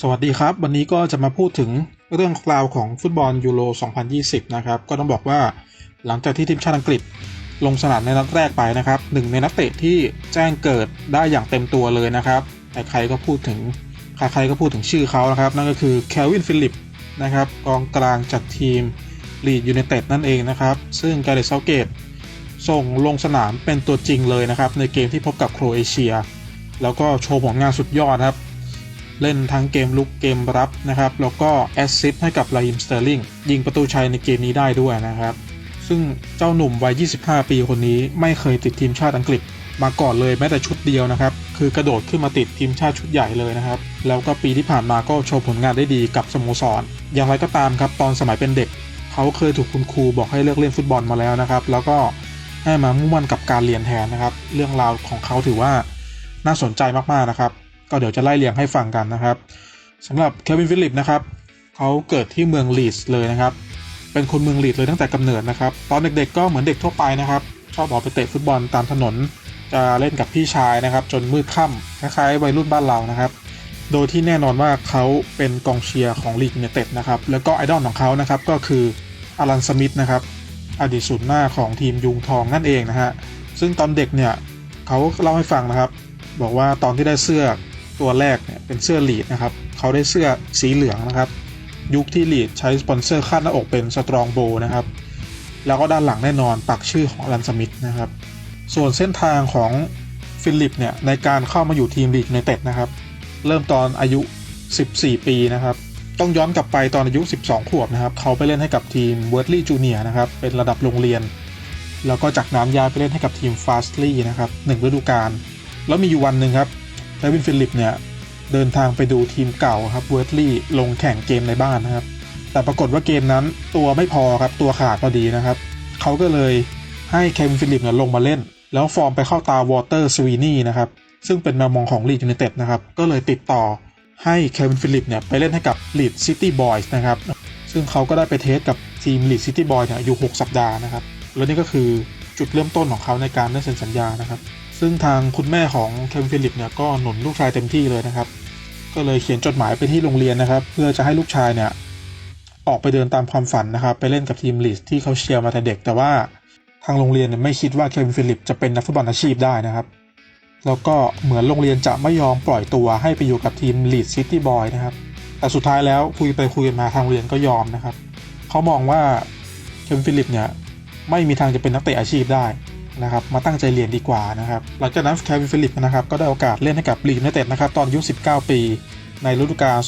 สวัสดีครับ วันนี้ก็จะมาพูดถึงเรื่องราวของฟุตบอลยูโร 2020 นะครับ ก็ต้องบอกว่าหลังจากที่ทีมชาติอังกฤษลงสนามในนัดแรกไปนะครับหนึ่งในนักเตะที่แจ้งเกิดได้อย่างเต็มตัวเลยนะครับใครๆก็พูดถึงใครๆก็พูดถึงชื่อเขานะครับ นั่นก็คือแคลวินฟิลิปนะครับกองกลางจากทีมลีดยูไนเต็ดนั่นเองนะครับ ซึ่งการ์เดซเซาเกตส่งลงสนามเป็นตัวจริงเลยนะครับ ในเกมที่พบกับโครเอเชีย แล้วก็โชว์ผลงานสุดยอดครับ เล่นทั้งเกมลุกเกมรับนะครับ แล้วก็แอสซิสต์ให้กับไลมสเตอร์ลิงยิงประตูชัยในเกมนี้ได้ด้วยนะครับ ซึ่งเจ้าหนุ่มวัย 25 ปีคนนี้ไม่เคยติดทีมชาติอังกฤษมาก่อนเลยแม้แต่ชุดเดียวนะครับ คือกระโดดขึ้นมาติดทีมชาติชุดใหญ่เลยนะครับ แล้วก็ปีที่ผ่านมาก็โชว์ผลงานได้ดีกับสโมสร อย่างไรก็ตามครับตอนสมัยเป็นเด็ก เขาเคยถูกคุณครูบอกให้เลิกเล่นฟุตบอลมาแล้วนะครับ แล้วก็ให้มามุ่งมั่นกับการเรียนแทนนะครับ เรื่องราวของเขาถือว่าน่าสนใจมากๆนะครับ ก็เดี๋ยวจะไล่เรียงให้ฟังกันนะครับสำหรับเควินฟิลิปนะครับเขาเกิดที่เมืองลีดส์เลยนะครับ เป็นคนเมืองลีดส์เลยตั้งแต่กำเนิดนะครับ ตอนเด็กๆก็เหมือนเด็กทั่วไปนะครับ ชอบออกไปเตะฟุตบอลตามถนน จะเล่นกับพี่ชายนะครับ จนมืดค่ำคล้ายๆวัยรุ่นบ้านเรานะครับ โดยที่แน่นอนว่าเขาเป็นกองเชียร์ของลีกยูไนเต็ดนะครับ แล้วก็ไอดอลของเขานะครับก็คืออารันสมิธนะครับ อดีตศูนย์หน้าของทีมยุงทองนั่นเองนะฮะ ซึ่งตอนเด็กเนี่ยเขาเล่าให้ฟังนะครับ บอกว่าตอนที่ได้เสื้อ ตัวแรกเนี่ยเป็นเสื้อลีดนะครับเขาได้เสื้อสีเหลืองนะครับ ยุคที่ลีดใช้สปอนเซอร์คาดหน้าอกเป็นสตรองโบนะครับแล้วก็ด้านหลังแน่นอนปักชื่อของลันสมิธนะครับ ส่วนเส้นทางของฟิลิปเนี่ยในการเข้ามาอยู่ทีมลีดในเต็ดนะครับ เริ่มตอนอายุ 14 ปีนะครับต้องย้อนกลับไปตอนอายุ 12 ขวบนะครับ เขาไปเล่นให้กับทีมเวิร์ดลี่จูเนียนะครับ เป็นระดับโรงเรียน แล้วก็จากน้ำยาไปเล่นให้กับทีมฟาสลี่นะครับหนึ่งฤดูกาล แล้วมีอยู่วันหนึ่งครับ เทวินฟิลิปเนี่ยเดินทางไปดูทีมเก่าครับเวิร์ดลี่ลงแข่งเกมในบ้านนะครับ แต่ปรากฏว่าเกมนั้นตัวไม่พอครับตัวขาดพอดีนะครับเขาก็เลยให้เควินฟิลิปเนี่ยลงมาเล่น แล้วฟอร์มไปเข้าตาวอเตอร์สวีนี่นะครับซึ่งเป็นแมวมองของลีดยูไนเต็ดนะครับก็เลยติดต่อให้เควินฟิลิปเนี่ยไปเล่นให้กับลีดซิตี้บอยส์นะครับซึ่งเขาก็ได้ไปเทสกับทีมลีดซิตี้บอยส์เนี่ยอยู่ 6 สัปดาห์นะครับ แล้วนี่ก็คือจุดเริ่มต้นของเขาในการได้เซ็นสัญญานะครับ ซึ่งทางคุณแม่ของเคนฟิลิปเนี่ยก็หนุนลูกชายเต็มที่เลยนะครับ ก็เลยเขียนจดหมายไปที่โรงเรียนนะครับ เพื่อจะให้ลูกชายเนี่ยออกไปเดินตามความฝันนะครับ ไปเล่นกับทีมลีดที่เขาเชียร์มาแต่เด็ก แต่ว่าทางโรงเรียนเนี่ยไม่คิดว่าเคนฟิลิปจะเป็นนักฟุตบอลอาชีพได้นะครับ แล้วก็เหมือนโรงเรียนจะไม่ยอมปล่อยตัวให้ไปอยู่กับทีมลีดซิตี้บอยนะครับแต่สุดท้ายแล้วคุยไปคุยมาทางเรียนก็ยอมนะครับ เขามองว่าเควินฟิลิปเนี่ยไม่มีทางจะเป็นนักเตะอาชีพได้ นะครับมาตั้งใจเรียนดีกว่านะครับหลังจากนั้นเควินฟิลิปนะครับก็ได้โอกาสเล่นให้กับลีดยูไนเต็ดนะครับตอนอายุ 19 ปี ในฤดูกาล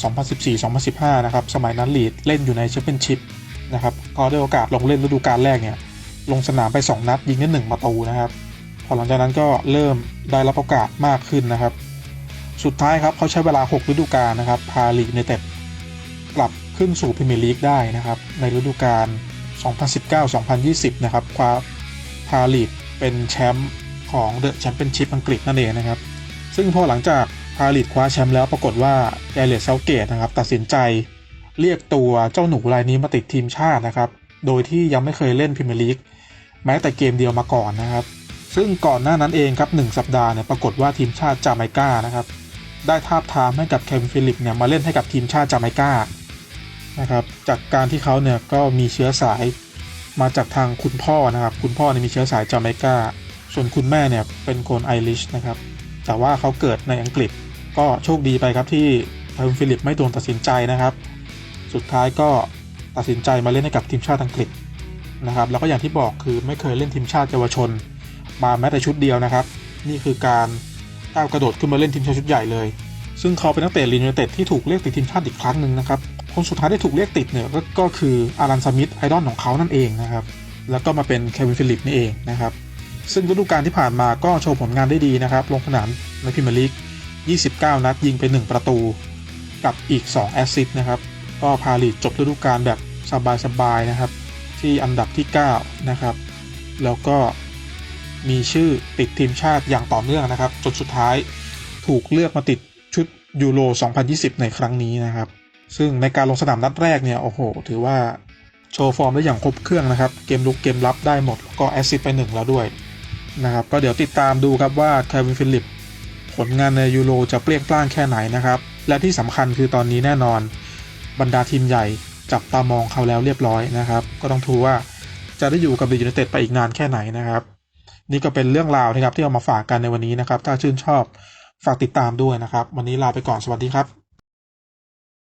2014-2015 นะครับสมัยนั้นลีดเล่นอยู่ในแชมเปี้ยนชิพนะครับก็ได้โอกาสลงเล่นฤดูกาลแรกเนี่ยลงสนามไป 2 นัดยิงได้1ประตูนะครับพอหลังจากนั้นก็เริ่มได้รับโอกาสมากขึ้นนะครับ สุดท้ายครับเขาใช้เวลา 6 ฤดูกาลนะครับพาลีกในเต็ดกลับขึ้นสู่พรีเมียร์ลีกได้นะครับในฤดูกาล2019-2020 นะครับคว้าพาลีก เป็นแชมป์ของเดอะแชมเปี้ยนชิพอังกฤษนั่นเองนะครับ ซึ่งพอหลังจากพาลีกคว้าแชมป์แล้วปรากฏว่าแกเรตเซาเกตนะครับตัดสินใจเรียกตัวเจ้าหนูรายนี้มาติดทีมชาตินะครับ โดยที่ยังไม่เคยเล่นพรีเมียร์ลีกแม้แต่เกมเดียวมาก่อนนะครับ ซึ่งก่อนหน้านั้นเองครับหสัปดาห์เนี่ยปรากฏว่าทีมชาติจาไมกานะครับ ได้ทาบทามให้กับเควินฟิลิปเนี่ยมาเล่นให้กับทีมชาติจาไมกานะครับ จากการที่เขาเนี่ยก็มีเชื้อสาย มาจากทางคุณพ่อนะครับ คุณพ่อเนี่ยมีเชื้อสายจาไมกา ส่วนคุณแม่เนี่ยเป็นคนไอริชนะครับ แต่ว่าเขาเกิดในอังกฤษ ก็โชคดีไปครับที่เควินฟิลิปไม่โดนตัดสินใจนะครับ สุดท้ายก็ตัดสินใจมาเล่นให้กับทีมชาติอังกฤษนะครับ แล้วก็อย่างที่บอกคือไม่เคยเล่นทีมชาติเยาวชน มาแม้แต่ชุดเดียวนะครับ นี่คือการก้าวกระโดดขึ้นมาเล่นทีมชาติชุดใหญ่เลย ซึ่งเขาเป็นนักเตะลีนยูเต็ดที่ถูกเรียกติดทีมชาติอีกครั้งหนึ่งนะครับ คนสุดท้ายที่ถูกเรียกติดเนี่ยกก็คืออารันสมิธไอดอลของเขานั่นเองนะครับ แล้วก็มาเป็นเควินฟิลิปนี่เองนะครับ ซึ่งฤดูกาลที่ผ่านมาก็โชว์ผลงานได้ดีนะครับ ลงสนามในพรีเมียร์ลีก 29 นัดยิงไป 1 ประตู กับอีก 2 แอสซิสต์นะครับ ก็พาลีดจบฤดูกาลแบบสบายๆนะครับ ที่อันดับที่ 9 นะครับ แล้วก็มีชื่อติดทีมชาติอย่างต่อเนื่องนะครับ จนสุดท้ายถูกเลือกมาติดชุดยูโร 2020 ในครั้งนี้นะครับ ซึ่งในการลงสนามนัดแรกเนี่ยโอ้โห ถือว่าโชว์ฟอร์มได้อย่างครบเครื่องนะครับ เกมลุกเกมรับได้หมด ก็แอสซิสไปหนึ่งแล้วด้วยนะครับ ก็เดี๋ยวติดตามดูครับว่าเควินฟิลิป ผลงานในยูโรจะเปรี้ยงปร้างแค่ไหนนะครับ และที่สำคัญคือตอนนี้แน่นอนบรรดาทีมใหญ่จับตามองเขาแล้วเรียบร้อยนะครับ ก็ต้องทูว่าจะได้อยู่กับดอะยูไนเต็ดไปอีกนานแค่ไหนนะครับ นี่ก็เป็นเรื่องราวนะครับที่เอามาฝากกันในวันนี้นะครับ ถ้าชื่นชอบฝากติดตามด้วยนะครับ วันนี้ลาไปก่อนสวัสดีครับ